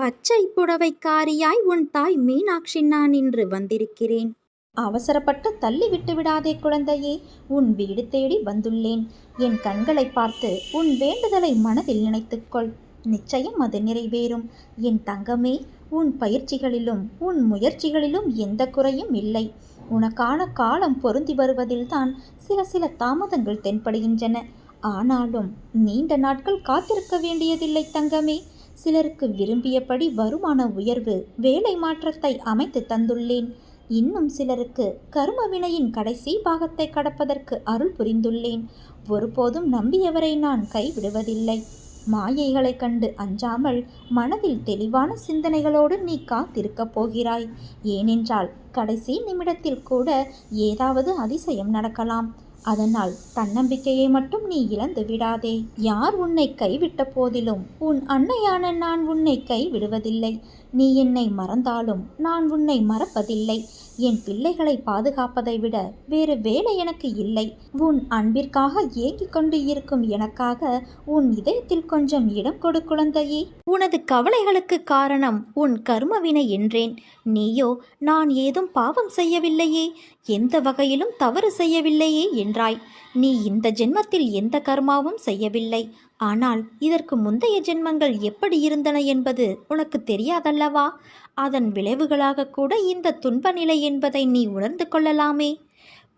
பச்சை புடவைக்காரியாய் உன் தாய் மீனாட்சி நான் இன்று வந்திருக்கிறேன். அவசரப்பட்டு தள்ளி விட்டு விடாதே குழந்தையே உன் வீடு தேடி வந்துள்ளேன். என் கண்களை பார்த்து உன் வேண்டுதலை மனதில் நினைத்துக்கொள் நிச்சயம் அது நிறைவேறும். என் தங்கமே உன் பயிற்சிகளிலும் உன் முயற்சிகளிலும் எந்த குறையும் இல்லை. உனக்கான காலம் பொருந்தி வருவதில்தான் சில சில தாமதங்கள் தென்படுகின்றன. ஆனாலும் நீண்ட நாட்கள் காத்திருக்க வேண்டியதில்லை தங்கமே. சிலருக்கு விரும்பியபடி வருமான உயர்வு வேலை மாற்றத்தை அமைத்து தந்துள்ளேன். இன்னும் சிலருக்கு கரும வினையின் கடைசி பாகத்தை கடப்பதற்கு அருள் புரிந்துள்ளேன். ஒருபோதும் நம்பியவரை நான் கைவிடுவதில்லை. மாயைகளைக் கண்டு அஞ்சாமல் மனதில் தெளிவான சிந்தனைகளோடு நீ காத்திருக்கப் போகிறாய். ஏனென்றால் கடைசி நிமிடத்தில் கூட ஏதாவது அதிசயம் நடக்கலாம். அதனால் தன்னம்பிக்கையை மட்டும் நீ இழந்து விடாதே. யார் உன்னை கைவிட்ட போதிலும் உன் அன்னையான நான் உன்னை கைவிடுவதில்லை. நீ என்னை மறந்தாலும் நான் உன்னை மறப்பதில்லை. என் பிள்ளைகளை பாதுகாப்பதை விட வேறு வேலை எனக்கு இல்லை. உன் அன்பிற்காக ஏங்கிக் கொண்டு இருக்கும் எனக்காக உன் இதயத்தில் கொஞ்சம் இடம் கொடு குழந்தையே. உனது கவலைகளுக்கு காரணம் உன் கர்மவினை என்றேன். நீயோ நான் ஏதும் பாவம் செய்யவில்லையே. எந்த வகையிலும் தவறு செய்யவில்லையே என்றாய். நீ இந்த ஜென்மத்தில் எந்த கர்மாவும் செய்யவில்லை. ஆனால் இதற்கு முந்தைய ஜென்மங்கள் எப்படி இருந்தன என்பது உனக்கு தெரியாதல்லவா? அதன் விளைவுகளாக கூட இந்த துன்ப நிலை என்பதை நீ உணர்ந்து கொள்ளலாமே.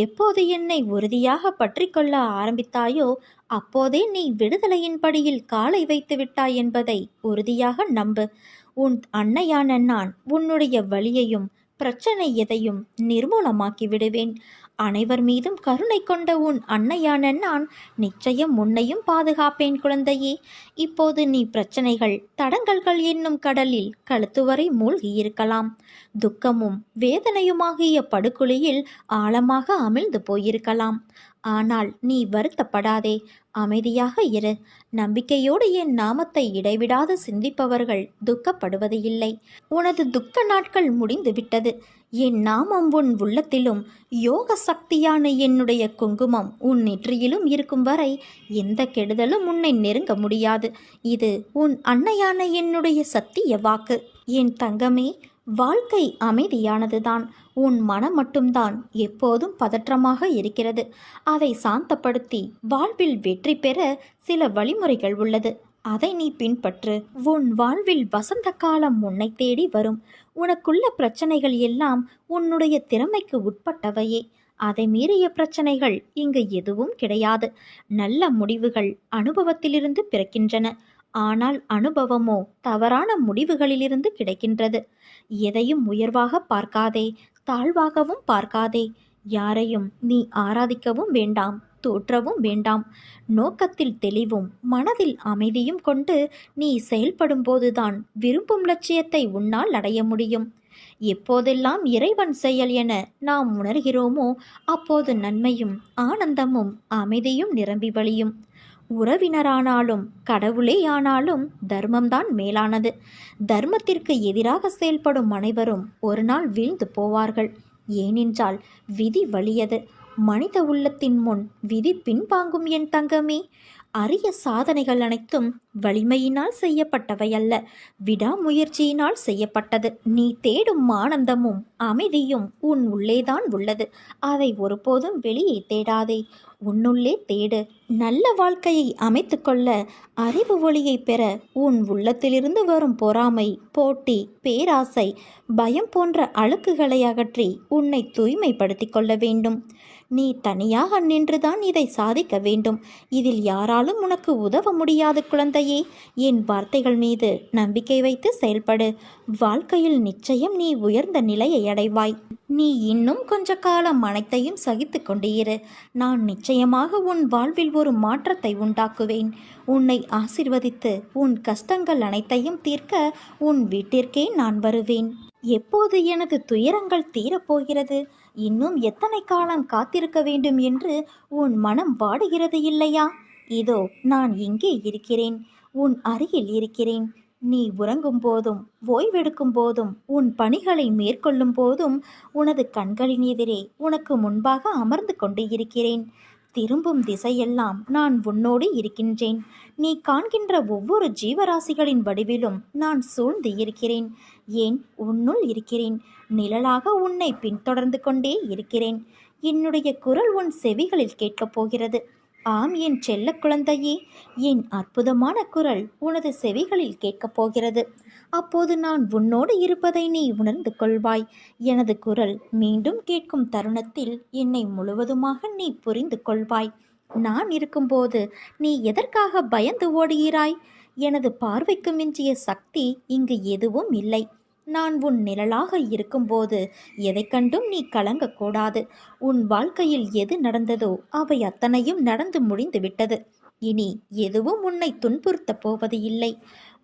எப்போது என்னை உறுதியாக பற்றி கொள்ள ஆரம்பித்தாயோ அப்போதே நீ விடுதலையின் படியில் காலை வைத்து விட்டாய் என்பதை உறுதியாக நம்பு. உன் அன்னையான நான் உன்னுடைய வழியையும் பிரச்சனை எதையும் நிர்மூலமாக்கி விடுவேன். அனைவர் மீதும் கருணை கொண்ட உன் அன்னையான நான் நிச்சயம் உன்னையும் பாதுகாப்பேன் குழந்தையே. இப்போது நீ பிரச்சனைகள் தடங்கல்கள் என்னும் கடலில் கழுத்துவரை மூழ்கியிருக்கலாம். துக்கமும் வேதனையுமாகிய படுகொலியில் ஆழமாக அமிழ்ந்து போயிருக்கலாம். ஆனால் நீ வருத்தப்படாதே. அமைதியாக இரு. நம்பிக்கையோடு என் நாமத்தை இடைவிடாது சிந்திப்பவர்கள் துக்கப்படுவது இல்லை உனது துக்க நாட்கள் முடிந்துவிட்டது. என் நாமம் உன் உள்ளத்திலும் யோக சக்தியான என்னுடைய குங்குமம் உன் நெற்றியிலும் இருக்கும் வரை எந்த கெடுதலும் உன்னை நெருங்க முடியாது. இது உன் அன்னையான என்னுடைய சத்திய வாக்கு. என் தங்கமே வாழ்க்கை அமைதியானதுதான். உன் மனம் மட்டும்தான் எப்போதும் பதற்றமாக இருக்கிறது. அதை சாந்தப்படுத்தி வாழ்வில் வெற்றி பெற சில வழிமுறைகள் உள்ளது. அதை நீ பின்பற்று. உன் வாழ்வில் வசந்த காலம் உன்னை தேடி வரும். உனக்குள்ள பிரச்சனைகள் எல்லாம் உன்னுடைய திறமைக்கு உட்பட்டவையே. அதை மீறிய பிரச்சனைகள் இங்கு எதுவும் கிடையாது. நல்ல முடிவுகள் அனுபவத்திலிருந்து பிறக்கின்றன. ஆனால் அனுபவமோ தவறான முடிவுகளிலிருந்து கிடைக்கின்றது. எதையும் உயர்வாக பார்க்காதே. தாழ்வாகவும் பார்க்காதே. யாரையும் நீ ஆராதிக்கவும் வேண்டாம் தோற்றவும் வேண்டாம். நோக்கத்தில் தெளிவும் மனதில் அமைதியும் கொண்டு நீ செயல்படும்போதுதான் விரும்பும் லட்சியத்தை உன்னால் அடைய முடியும். எப்போதெல்லாம் இறைவன் செயல் என நாம் உணர்கிறோமோ அப்போது நன்மையும் ஆனந்தமும் அமைதியும் நிரம்பி வழியும். உறவினரானாலும் கடவுளே ஆனாலும் தர்மம்தான் மேலானது. தர்மத்திற்கு எதிராக செயல்படும் அனைவரும் ஒரு நாள் வீழ்ந்து போவார்கள். ஏனென்றால் விதி வலியது. மனித உள்ளத்தின் முன் விதி பின்வாங்கும் என் தங்கமே. அரிய சாதனைகள் அனைத்தும் வலிமையினால் செய்யப்பட்டவை அல்ல விடாமுயற்சியினால் செய்யப்பட்டது. நீ தேடும் ஆனந்தமும் அமைதியும் உன் உள்ளேதான் உள்ளது. அதை ஒருபோதும் வெளியே தேடாதே. உன்னுள்ளே தேடு. நல்ல வாழ்க்கையை அமைத்துக்கொள்ள அறிவு ஒளியை பெற உன் உள்ளத்திலிருந்து வரும் பொறாமை போட்டி பேராசை பயம் போன்ற அழுக்குகளை அகற்றி உன்னை தூய்மைப்படுத்திக் கொள்ள வேண்டும். நீ தனியாக நின்றுதான் இதை சாதிக்க வேண்டும். இதில் யாராலும் உனக்கு உதவ முடியாது குழந்தையே. என் வார்த்தைகள் மீது நம்பிக்கை வைத்து செயல்படு. வாழ்க்கையில் நிச்சயம் நீ உயர்ந்த நிலையை அடைவாய். நீ இன்னும் கொஞ்ச காலம் அனைத்தையும் சகித்து கொண்டிரு. நான் நிச்சயம் நிச்சயமாக உன் வாழ்வில் ஒரு மாற்றத்தை உண்டாக்குவேன். உன்னை ஆசிர்வதித்து உன் கஷ்டங்கள் அனைத்தையும் தீர்க்க உன் வீட்டிற்கே நான் வருவேன். எப்போது எனது துயரங்கள் தீரப்போகிறது? இன்னும் எத்தனை காலம் காத்திருக்க வேண்டும் என்று உன் மனம் வாடுகிறது இல்லையா? இதோ நான் இங்கே இருக்கிறேன். உன் அருகில் இருக்கிறேன். நீ உறங்கும் போதும் ஓய்வெடுக்கும் போதும் உன் பணிகளை மேற்கொள்ளும் போதும் உனது கண்களின் எதிரே உனக்கு முன்பாக அமர்ந்து கொண்டு இருக்கிறேன். திரும்பும் திசையெல்லாம் நான் உன்னோடு இருக்கின்றேன். நீ காண்கின்ற ஒவ்வொரு ஜீவராசிகளின் வடிவிலும் நான் சூழ்ந்து இருக்கிறேன். ஏன் உன்னுள் இருக்கிறேன்? நிழலாக உன்னை பின்தொடர்ந்து கொண்டே இருக்கிறேன். என்னுடைய குரல் உன் செவிகளில் கேட்கப் போகிறது. ஆம் என் செல்ல குழந்தையே என் அற்புதமான குரல் உனது செவிகளில் கேட்கப் போகிறது. அப்போது நான் உன்னோடு இருப்பதை நீ உணர்ந்து கொள்வாய். எனது குரல் மீண்டும் கேட்கும் தருணத்தில் என்னை முழுவதுமாக நீ புரிந்து கொள்வாய். நான் இருக்கும்போது நீ எதற்காக பயந்து ஓடுகிறாய்? எனது பார்வைக்கு மிஞ்சிய சக்தி இங்கு எதுவும் இல்லை. நான் உன் நிழலாக இருக்கும்போது எதை கண்டும் நீ கலங்கக்கூடாது உன் வாழ்க்கையில் எது நடந்ததோ அவை அத்தனையும் நடந்து முடிந்துவிட்டது இனி எதுவும் உன்னை துன்புறுத்தப் போவது இல்லை.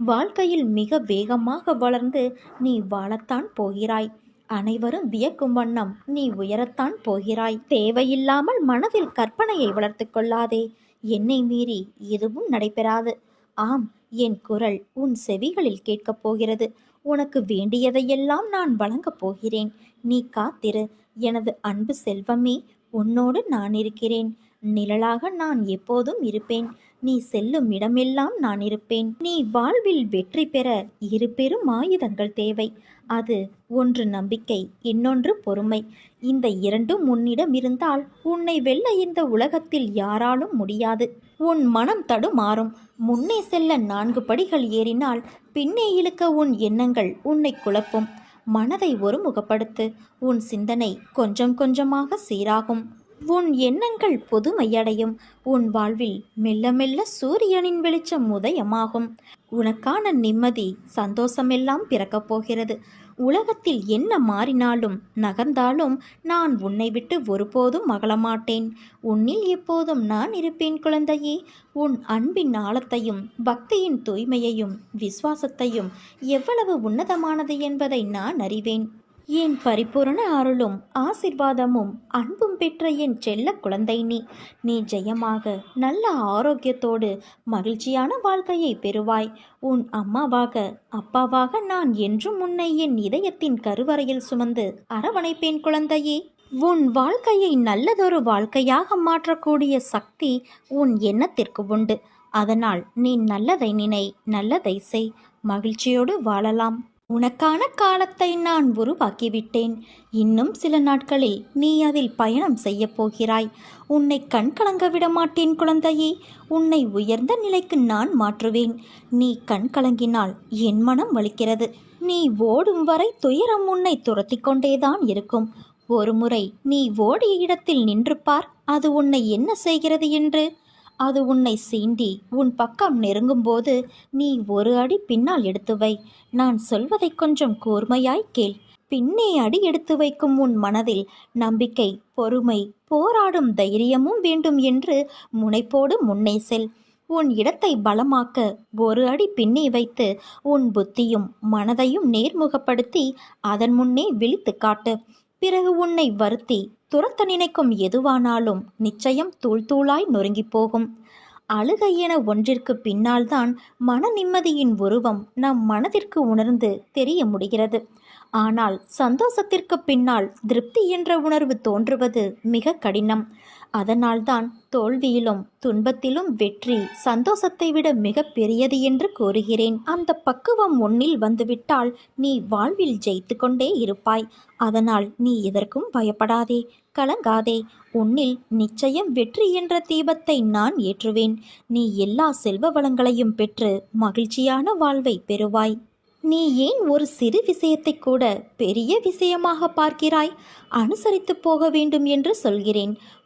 வாழ்க்கையில் மிக வேகமாக வளர்ந்து நீ வாழத்தான் போகிறாய். அனைவரும் வியக்கும் வண்ணம் நீ உயரத்தான் போகிறாய். தேவையில்லாமல் மனதில் கற்பனையை வளர்த்து கொள்ளாதே. என்னை மீறி எதுவும் நடைபெறாது. ஆம் என் குரல் உன் செவிகளில் கேட்கப் போகிறது. உனக்கு வேண்டியதையெல்லாம் நான் வழங்கப் போகிறேன். நீ காத்திரு. எனது அன்பு செல்வமே உன்னோடு நான் இருக்கிறேன். நிழலாக நான் எப்போதும் இருப்பேன். நீ செல்லும் இடமெல்லாம் நான் இருப்பேன். நீ வாழ்வில் வெற்றி பெற இரு பெரும் ஆயுதங்கள் தேவை. அது ஒன்று நம்பிக்கை இன்னொன்று பொறுமை. இந்த இரண்டும் உன்னிடம் இருந்தால் உன்னை வெல்ல இந்த உலகத்தில் யாராலும் முடியாது. உன் மனம் தடுமாறும். முன்னே செல்ல நான்கு படிகள் ஏறினால் பின்னே இழுக்க உன் எண்ணங்கள் உன்னை குழப்பும். மனதை ஒருமுகப்படுத்து. உன் சிந்தனை கொஞ்சம் கொஞ்சமாக சீராகும். உன் எண்ணங்கள் புதுமையடையும். உன் வாழ்வில் மெல்ல மெல்ல சூரியனின் வெளிச்சம் உதயமாகும். உனக்கான நிம்மதி சந்தோஷமெல்லாம் பிறக்கப் போகிறது. உலகத்தில் என்ன மாறினாலும் நகர்ந்தாலும் நான் உன்னை விட்டு ஒருபோதும் மகளமாட்டேன் உன்னில் எப்போதும் நான் இருப்பேன் குழந்தையே. உன் அன்பின் ஆழத்தையும் பக்தியின் தூய்மையையும் விசுவாசத்தையும் எவ்வளவு உன்னதமானது என்பதை நான் அறிவேன். என் பரிபூரண அருளும் ஆசிர்வாதமும் அன்பும் பெற்ற என் செல்ல குழந்தை நீ. நீ ஜெயமாக நல்ல ஆரோக்கியத்தோடு மகிழ்ச்சியான வாழ்க்கையை பெறுவாய். உன் அம்மாவாக அப்பாவாக நான் என்றும் உன்னை என் இதயத்தின் கருவறையில் சுமந்து அரவணைப்பேன் குழந்தையே. உன் வாழ்க்கையை நல்லதொரு வாழ்க்கையாக மாற்றக்கூடிய சக்தி உன் எண்ணத்திற்கு உண்டு. அதனால் நீ நல்லதை நினை நல்லதை செய். மகிழ்ச்சியோடு வாழலாம். உனக்கான காலத்தை நான் உருவாக்கிவிட்டேன். இன்னும் சில நாட்களில் நீ அதில் பயணம் செய்யப் போகிறாய். உன்னை கண் கலங்க விட மாட்டேன் குழந்தையே. உன்னை உயர்ந்த நிலைக்கு நான் மாற்றுவேன். நீ கண் கலங்கினால் என் மனம் வலிக்கிறது. நீ ஓடும் வரை துயரம் உன்னை துரத்தி கொண்டேதான் இருக்கும். ஒருமுறை நீ ஓடிய இடத்தில் நின்று பார். அது உன்னை என்ன செய்கிறது என்று? அது உன்னை சீண்டி உன் பக்கம் நெருங்கும்போது நீ ஒரு அடி பின்னால் எடுத்து வை. நான் சொல்வதை கொஞ்சம் கூர்மையாய் கேள். பின்னே அடி எடுத்து வைக்கும் உன் மனதில் நம்பிக்கை பொறுமை போராடும் தைரியமும் வேண்டும் என்று முனைப்போடு முன்னே செல். உன் இடத்தை பலமாக்க ஒரு அடி பின்னே வைத்து உன் புத்தியும் மனதையும் நேர்முகப்படுத்தி அதன் முன்னே விழித்து காட்டு. பிறகு உன்னை வருத்தி துரத்த நினைக்கும் எதுவானாலும் நிச்சயம் தூள் தூளாய் நொறுங்கிப் போகும். அழுகை என ஒன்றிற்கு பின்னால்தான் மன நிம்மதியின் உருவம் நம் மனதிற்கு உணர்ந்து தெரிய முடிகிறது. ஆனால் சந்தோஷத்திற்கு பின்னால் திருப்தி என்ற உணர்வு தோன்றுவது மிக கடினம். அதனால்தான் தோல்வியிலும் துன்பத்திலும் வெற்றி சந்தோஷத்தை விட மிக பெரியது என்று கூறுகிறேன். அந்த பக்குவம் உன்னில் வந்துவிட்டால் நீ வாழ்வில் ஜெயித்து கொண்டே இருப்பாய். அதனால் நீ எதற்கும் பயப்படாதே கலங்காதே. உன்னில் நிச்சயம் வெற்றி என்ற தீபத்தை நான் ஏற்றுவேன். நீ எல்லா செல்வ வளங்களையும் பெற்று மகிழ்ச்சியான வாழ்வை பெறுவாய். நீ ஏன் ஒரு சிறு விஷயத்தை கூட பெரிய விஷயமாக பார்க்கிறாய்? அனுசரித்து போக வேண்டும் என்று சொல்கிறேன்.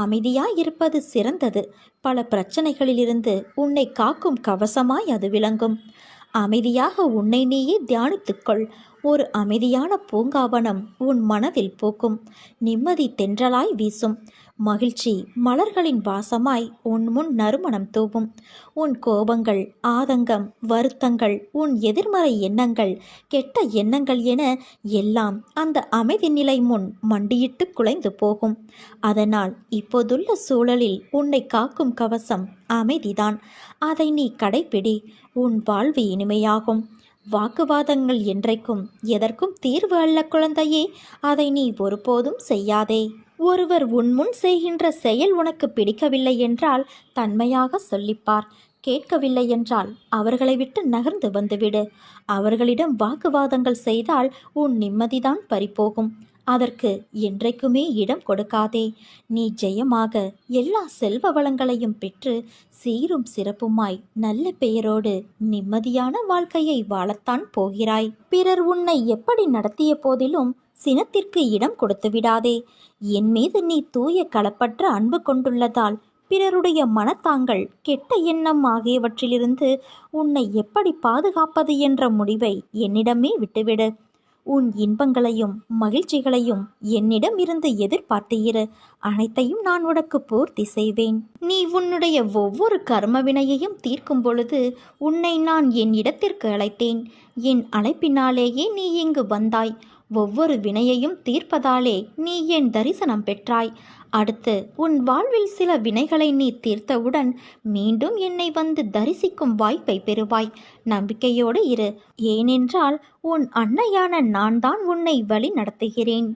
அமைதியாய் இருப்பது சிறந்தது. பல பிரச்சனைகளிலிருந்து உன்னை காக்கும் கவசமாய் அது விளங்கும். அமைதியாக உன்னை நீயே தியானித்துக்கொள். ஒரு அமைதியான பூங்காவனம் உன் மனதில் பூக்கும். நிம்மதி தென்றலாய் வீசும். மகிழ்ச்சி மலர்களின் வாசமாய் உன் முன் நறுமணம் தூவும். உன் கோபங்கள் ஆதங்கம் வருத்தங்கள் உன் எதிர்மறை எண்ணங்கள் கெட்ட எண்ணங்கள் என எல்லாம் அந்த அமைதி நிலை முன் மண்டியிட்டு குலைந்து போகும். அதனால் இப்போதுள்ள சூழலில் உன்னை காக்கும் கவசம் அமைதிதான். அதை நீ கடைப்பிடி. உன் வாழ்வு இனிமையாகும். வாக்குவாதங்கள் என்றைக்கும் எதற்கும் தீர்வு அல்ல குழந்தையே. அதை நீ ஒருபோதும் செய்யாதே. ஒருவர் உன் முன் செய்கின்ற செயல் உனக்கு பிடிக்கவில்லை என்றால் தன்மையாக சொல்லிப்பார். கேட்கவில்லை என்றால் அவர்களை விட்டு நகர்ந்து வந்துவிடு. அவர்களிடம் வாக்குவாதங்கள் செய்தால் உன் நிம்மதிதான் பறிபோகும். அதற்கு என்றைக்குமே இடம் கொடுக்காதே. நீ ஜெயமாக எல்லா செல்வ வளங்களையும் பெற்று சீரும் சிறப்புமாய் நல்ல பெயரோடு நிம்மதியான வாழ்க்கையை வாழத்தான் போகிறாய். பிறர் உன்னை எப்படி நடத்திய போதிலும் சினத்திற்கு இடம் கொடுத்து விடாதே. என் மீது நீ தூய களப்பற்ற அன்பு கொண்டுள்ளதால் பிறருடைய மனத்தாங்கள் கெட்ட எண்ணம் ஆகியவற்றிலிருந்து உன்னை எப்படி பாதுகாப்பது என்ற முடிவை என்னிடமே விட்டுவிடு. உன் இன்பங்களையும் மகிழ்ச்சிகளையும் என்னிடம் இருந்து எதிர்பார்த்து இரு. அனைத்தையும் நான் உனக்கு பூர்த்தி செய்வேன். நீ உன்னுடைய ஒவ்வொரு கர்ம வினையையும் தீர்க்கும் பொழுது உன்னை நான் என் இடத்திற்கு அழைத்தேன். என் அழைப்பினாலேயே நீ இங்கு வந்தாய். ஒவ்வொரு வினையையும் தீர்ப்பதாலே நீ என் தரிசனம் பெற்றாய். அடுத்து உன் வாழ்வில் சில வினைகளை நீ தீர்த்தவுடன் மீண்டும் என்னை வந்து தரிசிக்கும் வாய்ப்பை பெறுவாய். நம்பிக்கையோடு இரு. ஏனென்றால் உன் அன்னையான நான் தான் உன்னை வழி நடத்துகிறேன்